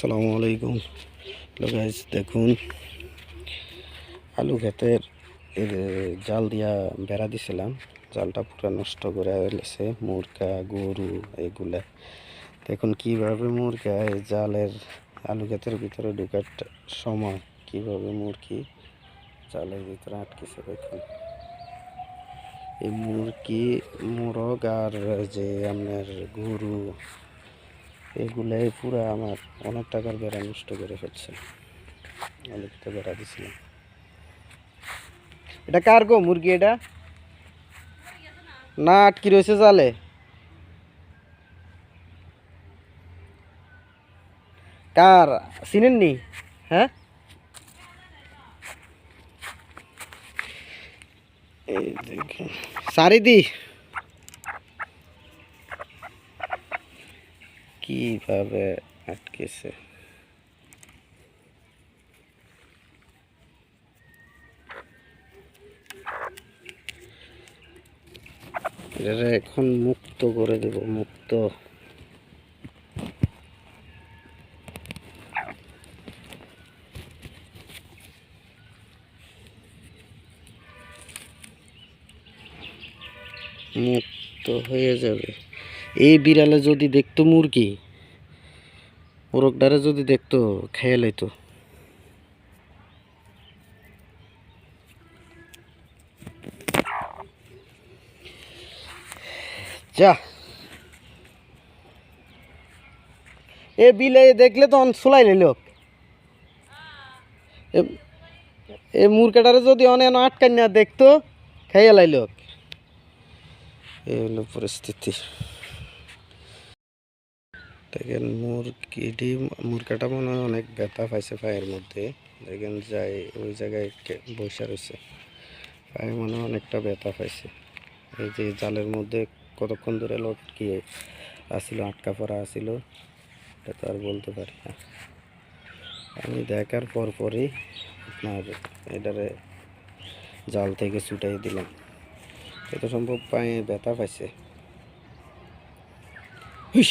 আসসালামু আলাইকুম। গাইজ দেখুন, আলু ক্ষেতের জাল দিয়া বেড়া দিছিলাম, জালটা পুরো নষ্ট করে ফেলেছে, মুরগা, গরু এগুলা। দেখুন, কীভাবে মুরগা এই জালের আলু ক্ষেতের ভিতরে ঢুকার সময়, কীভাবে মুরগি জালের ভিতরে আটকেছে দেখুন। এই মুরগি, মোরগ আর যে আপনার গরু এগুলাই পুরো আমার অনেক টাকার বেড়া নষ্ট করে ফেলছে। অনেক তো বেড়া দিছিলাম। এটা কার গো, মুরগি এটা? না, আটকি রয়েছে জালে। কার? চিনেননি? হ্যাঁ? সারিদি। কীভাবে আটকেছে? এখন মুক্ত করে দেব মুক্ত। মুক্ত হয়ে যাবে। এই বিড়ালে যদি দেখতো মুরগি মোরগডারে যদি দেখতো, খেয়ে লাইতো। যা। এ বিলে দেখলে তো সোলাই নিল এ মুরগাটারে যদি অনেক আটকান না দেখতো খাইয়ে লাইল। এই হলো পরিস্থিতি। দেখেন মুরগিটি মুরগাটা মনে হয় অনেক ব্যথা পাইছে পায়ের মধ্যে। দেখেন যাই, ওই জায়গায় বসে রয়েছে। পায়ে মনে হয় অনেকটা ব্যথা পাইছে। এই যে জালের মধ্যে কতক্ষণ ধরে লটকি আসিল আটকা পড়া আসিল এটা তো আর বলতে পারি না। আমি দেখার পর পরই আপনার এটারে জাল থেকে ছুটাই দিলাম। যত সম্ভব পায়ে ব্যথা পাইছে? হুস